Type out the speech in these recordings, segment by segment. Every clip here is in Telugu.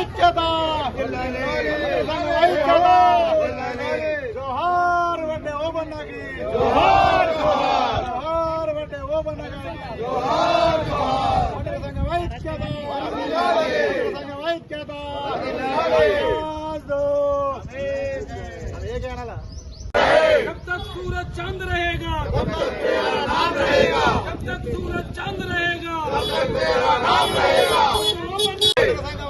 ಐಕ್ಯದ ಐಕ್ಯದ ಜೋಹಾರ್ ವಡ್ಡೆ ಓಬಣ್ಣಾಗಿ ಜೋಹಾರ್ ಜೋಹಾರ್ ವಡ್ಡೆ ಓಬಣ್ಣಾಗಿ ಜೋಹಾರ್ ಜೋಹಾರ್ ವಡ್ಡೆ ಸಂಘ ಐಕ್ಯದ ಸಂಘ ಐಕ್ಯದ ಹೇಗೆ ಹೇಳಲ್ಲ जब तक सूरज चाँद रहेगा तब तक तेरा नाम रहेगा जब तक सूरज चाँद रहेगा तब तक तेरा नाम रहेगा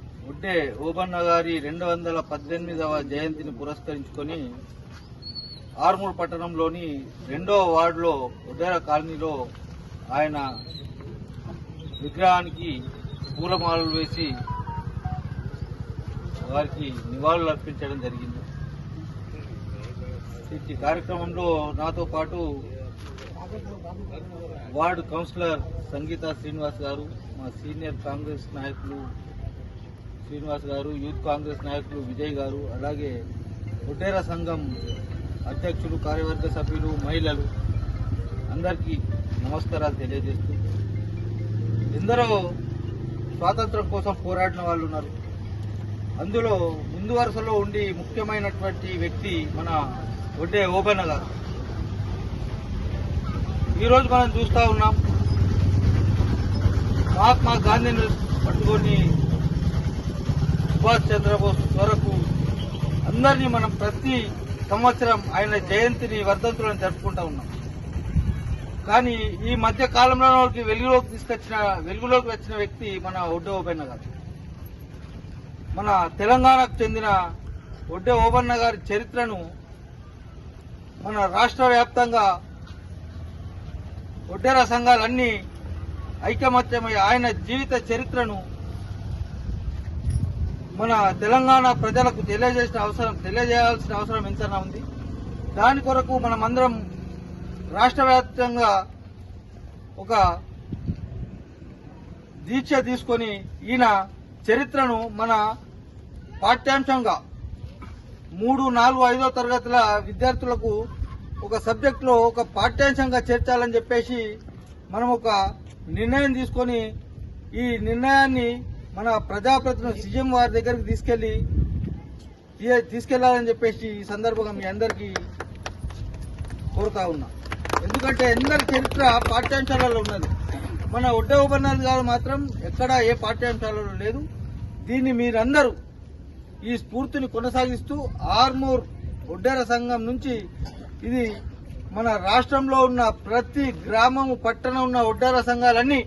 ఉడ్డే ఓబన్న గారి రెండు వందల పద్దెనిమిదవ జయంతిని పురస్కరించుకొని ఆర్మూర్ పట్టణంలోని రెండో వార్డులో ఉదయ కాలనీలో ఆయన విగ్రహానికి పూలమాలలు వేసి వారికి నివాళులు అర్పించడం జరిగింది. ఈ కార్యక్రమంలో నాతో పాటు వార్డు కౌన్సిలర్ సంగీత శ్రీనివాస్ గారు మా సీనియర్ కాంగ్రెస్ నాయకులు శ్రీనివాస్ గారు యూత్ కాంగ్రెస్ నాయకులు విజయ్ గారు అలాగే ఒటేర సంఘం అధ్యక్షులు కార్యవర్గ సభ్యులు మహిళలు అందరికీ నమస్కారాలు తెలియజేస్తూ ఎందరో స్వాతంత్రం కోసం పోరాడిన వాళ్ళు ఉన్నారు. అందులో ముందు వరుసలో ఉండి ముఖ్యమైనటువంటి వ్యక్తి మన ఒడ్డే ఓబన్న గారు. ఈరోజు మనం చూస్తూ ఉన్నాం. మహాత్మా గాంధీని పట్టుకొని సుభాష్ చంద్రబోస్ వరకు అందరినీ మనం ప్రతి సంవత్సరం ఆయన జయంతిని వర్ధంతులను జరుపుకుంటా ఉన్నాం. కానీ ఈ మధ్య కాలంలో వాళ్ళకి వెలుగులోకి తీసుకొచ్చిన వెలుగులోకి వచ్చిన వ్యక్తి మన ఒడ్డే ఓబన్న గారు. మన తెలంగాణకు చెందిన ఒడ్డే ఓబన్న గారి చరిత్రను మన రాష్ట్ర వ్యాప్తంగా ఒడ్డెర సంఘాలన్నీ ఐకమత్యమై ఆయన జీవిత చరిత్రను మన తెలంగాణ ప్రజలకు తెలియజేసిన అవసరం తెలియజేయాల్సిన అవసరం ఎంతైనా ఉంది. దాని కొరకు మనమందరం రాష్ట్ర వ్యాప్తంగా ఒక దీక్ష తీసుకొని ఈయన చరిత్రను మన పాఠ్యాంశంగా మూడు నాలుగు ఐదో తరగతుల విద్యార్థులకు ఒక సబ్జెక్టులో ఒక పాఠ్యాంశంగా చేర్చాలని చెప్పేసి మనం ఒక నిర్ణయం తీసుకొని ఈ నిర్ణయాన్ని మన ప్రజాప్రతినిధులు సీఎం వారి దగ్గరికి తీసుకెళ్ళి తీసుకెళ్ళాలని చెప్పేసి ఈ సందర్భంగా మీ అందరికీ కోరుతా ఉన్నా. ఎందుకంటే ఎందరి చరిత్ర పాఠ్యాంశాలలో ఉన్నది. మన ఒడ్డ ఉపన్నాథ్ గారు మాత్రం ఎక్కడా ఏ పాఠ్యాంశాలలో లేదు. దీన్ని మీరందరూ ఈ స్ఫూర్తిని కొనసాగిస్తూ ఆర్మూర్ ఒడ్డెర సంఘం నుంచి ఇది మన రాష్ట్రంలో ఉన్న ప్రతి గ్రామము పట్టణం ఉన్న ఒడ్డార సంఘాలన్నీ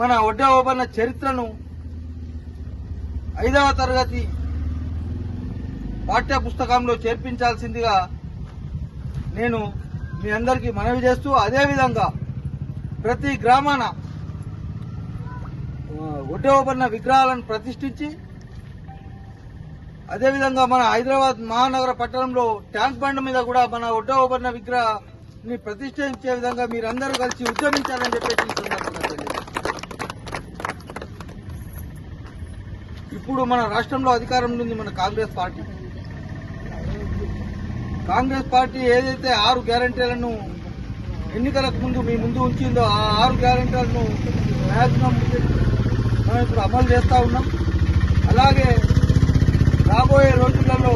మన ఒడ్డే చరిత్రను ఐదవ తరగతి పాఠ్య పుస్తకంలో చేర్పించాల్సిందిగా నేను మీ అందరికీ మనవి చేస్తూ అదేవిధంగా ప్రతి గ్రామాన ఒడ్డవబన్న విగ్రహాలను ప్రతిష్ఠించి అదేవిధంగా మన హైదరాబాద్ మహానగర పట్టణంలో ట్యాంక్ బండ్ మీద కూడా మన ఒడ్డవబన్న విగ్రహాన్ని ప్రతిష్ఠించే విధంగా మీరందరూ కలిసి ఉద్యమించాలని చెప్పేసి ఈ సందర్భంగా తెలియజేస్తున్నాను. ఇప్పుడు మన రాష్ట్రంలో అధికారంలో ఉంది మన కాంగ్రెస్ పార్టీ. కాంగ్రెస్ పార్టీ ఏదైతే ఆరు గ్యారంటీలను ఎన్నికలకు ముందు మీ ముందు ఉంచిందో ఆ ఆరు గ్యారంటీలను మ్యాక్సిమం మనం ఇప్పుడు అమలు చేస్తూ ఉన్నాం. అలాగే రాబోయే రోజులలో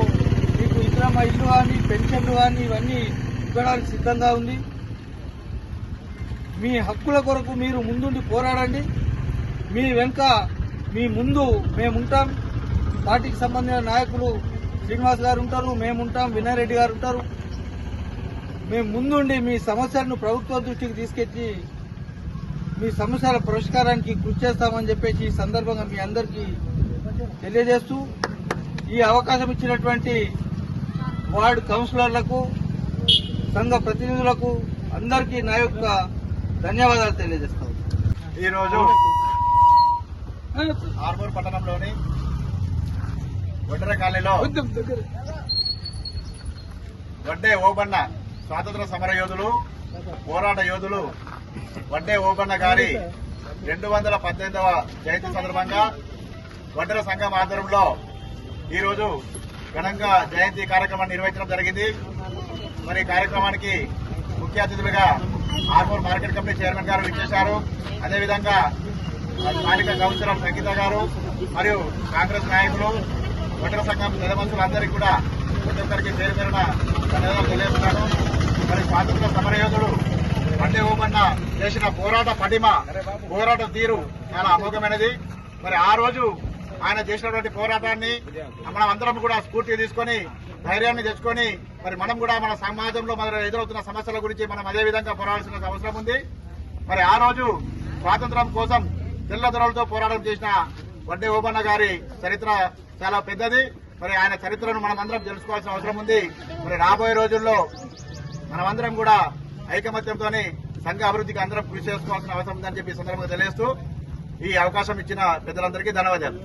మీకు ఇంద్రమ్మ ఇల్లు కానీ పెన్షన్లు కానీ ఇవన్నీ ఇవ్వడానికి సిద్ధంగా ఉంది. మీ హక్కుల కొరకు మీరు ముందుండి పోరాడండి. మీ వెనుక మీ ముందు మేముంటాం. పార్టీకి సంబంధించిన నాయకులు శ్రీనివాస్ గారు ఉంటారు మేముంటాం వినయ్ రెడ్డి గారు ఉంటారు. మేము ముందుండి మీ సమస్యలను ప్రభుత్వ దృష్టికి తీసుకెచ్చి మీ సమస్యల పరిష్కారానికి కృషి చేస్తామని చెప్పేసి ఈ సందర్భంగా మీ అందరికీ తెలియజేస్తూ ఈ అవకాశం ఇచ్చినటువంటి వార్డు కౌన్సిలర్లకు సంఘ ప్రతినిధులకు అందరికీ నా యొక్క ధన్యవాదాలు తెలియజేస్తాను. ఈరోజు ఆర్మూర్ పట్టణంలోని ఒడ్డర కాలనీలో వడ్డే ఓబన్న స్వాతంత్ర సమర యోధులు పోరాట యోధులు వడ్డే ఓబన్న గారి రెండు వందల పద్దెనిమిదవ జయంతి సందర్భంగా వడ్డర సంఘం ఆధ్వర్యంలో ఈరోజు ఘనంగా జయంతి కార్యక్రమాన్ని నిర్వహించడం జరిగింది. మరి ఈ కార్యక్రమానికి ముఖ్య అతిథులుగా ఆర్మూర్ మార్కెట్ కమిటీ చైర్మన్ గారు ఇచ్చేశారు అదేవిధంగా స్థానిక కౌన్సిలర్ సంగీత గారు మరియు కాంగ్రెస్ నాయకులు ఓటర్ సంఘం పెద్దమనుషులందరికీ కూడా ప్రతి ఒక్కరికి పేరు పేరున ధన్యవాదాలు తెలియజేస్తున్నాను. మరి స్వాతంత్ర సమరయోధుడు వడ్డే ఓమన్న చేసిన పోరాట పటిమ పోరాట తీరు చాలా అమోఘమైనది. మరి ఆ రోజు ఆయన చేసినటువంటి పోరాటాన్ని మనం అందరం కూడా స్ఫూర్తి తీసుకొని ధైర్యాన్ని తెచ్చుకొని మరి మనం కూడా మన సమాజంలో మన ఎదురవుతున్న సమస్యల గురించి మనం అదే విధంగా పోరాడాల్సిన అవసరం ఉంది. మరి ఆ రోజు స్వాతంత్రం కోసం తెల్లదొరలతో పోరాటం చేసిన వడ్డే ఓబన్న గారి చరిత్ర చాలా పెద్దది. మరి ఆయన చరిత్రను మనమందరం తెలుసుకోవాల్సిన అవసరం ఉంది. మరి రాబోయే రోజుల్లో మనమందరం కూడా ఐకమత్యంతో సంఘ అభివృద్ధికి అందరం కృషి చేసుకోవాల్సిన అవసరం ఉందని చెప్పి సందర్భంగా తెలియజేస్తూ ఈ అవకాశం ఇచ్చిన పెద్దలందరికీ ధన్యవాదాలు.